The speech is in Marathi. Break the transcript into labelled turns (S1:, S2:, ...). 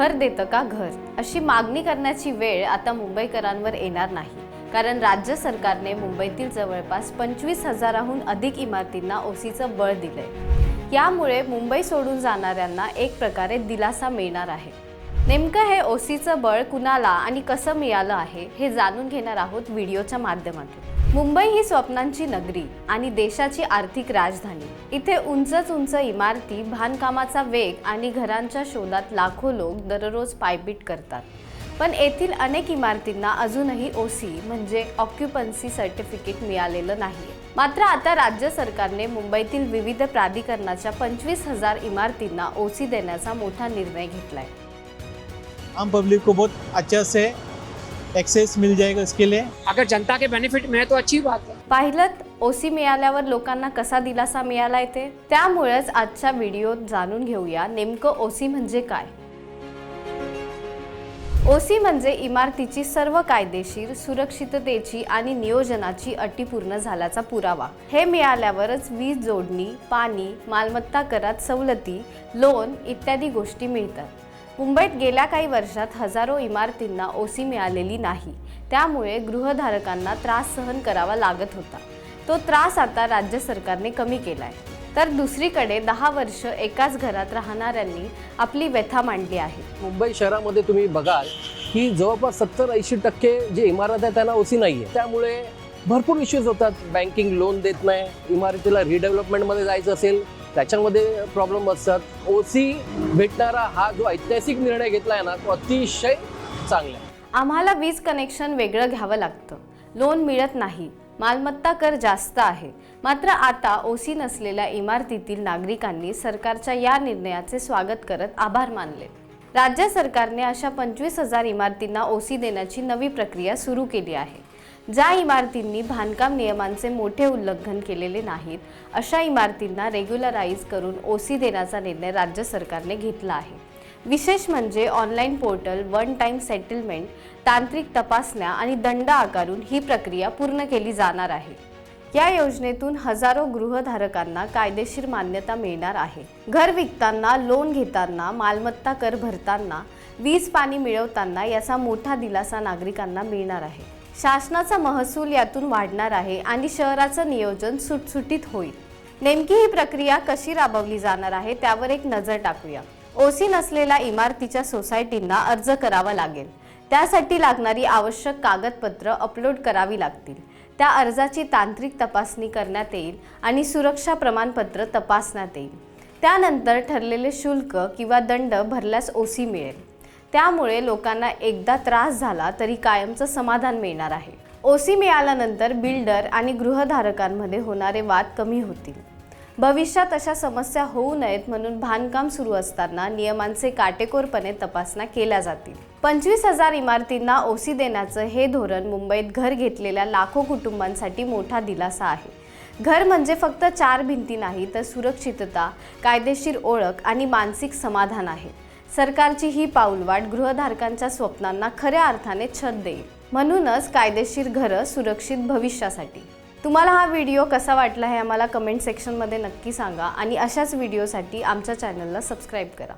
S1: घर देतं का घर? अशी मागणी करण्याची वेळ आता मुंबईकरांवर येणार नाही. कारण राज्य सरकारने मुंबईतील जवळपास पंचवीस हजाराहून अधिक इमारतींना ओसीचं बळ दिलंय. यामुळे मुंबई सोडून जाणाऱ्यांना एक प्रकारे दिलासा मिळणार आहे. नेमकं हे ओसीचं बळ कुणाला आणि कसं मिळालं आहे हे जाणून घेणार आहोत व्हिडिओच्या माध्यमातून. मुंबई ही स्वप्नांची नगरी आणि देशाची आर्थिक राजधानी. इथे उंचच उंच इमारती बांधकामाचा वेग आणि घरांच्या शोधात लाखो लोक दररोज पायपीट करतात. पण येथील अनेक इमारतींना अजूनही ओसी म्हणजे ऑक्युपन्सी सर्टिफिकेट मिळालेलं नाही मात्र आता राज्य सरकारने मुंबईतील विविध प्राधिकरणाच्या पंचवीस हजार इमारतींना ओसी देण्याचा मोठा निर्णय घेतलाय.
S2: आम पब्लिक को बहुत अच्छा से एक्सेस मिल जाएगा इसके लिए।
S3: अगर जनता के बेनिफिट मिले तो अच्छी बात है।
S1: पाहिलं ओसी मिळाल्यावर लोकांना कसा दिलासा मिळालाय ते त्यामुळेच आजच्या व्हिडिओत जाणून घेऊया. नेमकं ओसी म्हणजे काय? ओसी म्हणजे इमारतीची सर्व कायदेशीर सुरक्षिततेची आणि नियोजनाची अटी पूर्ण झाल्याचा पुरावा. हे मिळाल्यावरच वीज जोडणी पाणी मालमत्ता करात सवलती लोन इत्यादी गोष्टी मिळतात. मुंबईत गेल्या काही वर्षात हजारो इमारतींना ओसी मिळालेली नाही. त्यामुळे गृहधारकांना त्रास सहन करावा लागत होता. तो त्रास आता राज्य सरकारने कमी केलाय. तर दुसरीकडे दहा वर्ष एकाच घरात राहणाऱ्यांनी आपली व्यथा मांडली आहे.
S4: मुंबई शहरामध्ये तुम्ही बघाल की जवळपास सत्तर ऐंशी टक्के जे इमारत आहे त्यांना ओसी नाही आहे त्यामुळे भरपूर इश्यूज होतात. बँकिंग लोन देत नाही. इमारतीला रिडेव्हलपमेंटमध्ये जायचं असेल त्याच्यामध्ये प्रॉब्लेम असतात. ओसी भेटणारा हा जो ऐतिहासिक निर्णय घेतला आहे ना तो अतिशय चांगला आहे.
S1: आम्हाला वीज कनेक्शन वेगळं घ्यावं लागतं. लोन मिळत नाही. मालमत्ता कर जास्त आहे. मात्र आता ओसी नसलेल्या इमारतीतील नागरिकांनी सरकारच्या या निर्णयाचे स्वागत करत आभार मानले. राज्य सरकारने अशा पंचवीस हजार इमारतींना ओसी देण्याची नवी प्रक्रिया सुरू केली आहे. ज्या इमारतींनी बांधकाम नियमांचे मोठे उल्लंघन केलेले नाहीत अशा इमारतींना रेग्युलराईज करून ओसी देण्याचा निर्णय राज्य सरकारने घेतला आहे. विशेष म्हणजे online portal one time settlement तांत्रिक तपासण्या आणि दंड आकारून ही प्रक्रिया पूर्ण केली जाणार आहे. या योजनेतून हजारो गृहधारकांना कायदेशीर मान्यता मिळणार आहे. घर विकताना लोन घेताना मालमत्ता कर भरताना वीज पाणी मिळवताना याचा मोठा दिलासा नागरिकांना मिळणार आहे. शासनाचा महसूल यातून वाढणार आहे आणि शहराचं नियोजन सुटसुटीत होईल. नेमकी ही प्रक्रिया कशी राबवली जाणार आहे त्यावर एक नजर टाकूया. ओसी नसलेल्या इमारतीच्या सोसायटींना अर्ज करावा लागेल. त्यासाठी लागणारी आवश्यक कागदपत्र अपलोड करावी लागतील. त्या अर्जाची तांत्रिक तपासणी करण्यात येईल आणि सुरक्षा प्रमाणपत्र तपासण्यात येईल. त्यानंतर ठरलेले शुल्क किंवा दंड भरल्यास ओसी मिळेल. त्यामुळे लोकांना एकदा त्रास झाला तरी कायमचं समाधान मिळणार आहे. ओसी मिळाल्यानंतर बिल्डर आणि गृहधारकांमध्ये होणारे वाद कमी होतील. भविष्यात अशा समस्या होऊ नयेत म्हणून बांधकाम सुरू असताना नियमांचे काटेकोरपणे तपासण्या केल्या जातील. पंचवीस हजार इमारतींना ओसी देण्याचं हे धोरण मुंबईत घर घेतलेल्या लाखो कुटुंबांसाठी मोठा दिलासा आहे. घर म्हणजे फक्त चार भिंती नाही तर सुरक्षितता कायदेशीर ओळख आणि मानसिक समाधान आहे. सरकारची ही पाऊलवाट गृहधारकांच्या स्वप्नांना खऱ्या अर्थाने छत देईल. म्हणूनच कायदेशीर घरं सुरक्षित भविष्यासाठी. तुम्हाला हा व्हिडिओ कसा वाटला हे आम्हाला कमेंट सेक्शनमध्ये नक्की सांगा आणि अशाच व्हिडिओसाठी आमच्या चॅनलला सबस्क्राईब करा.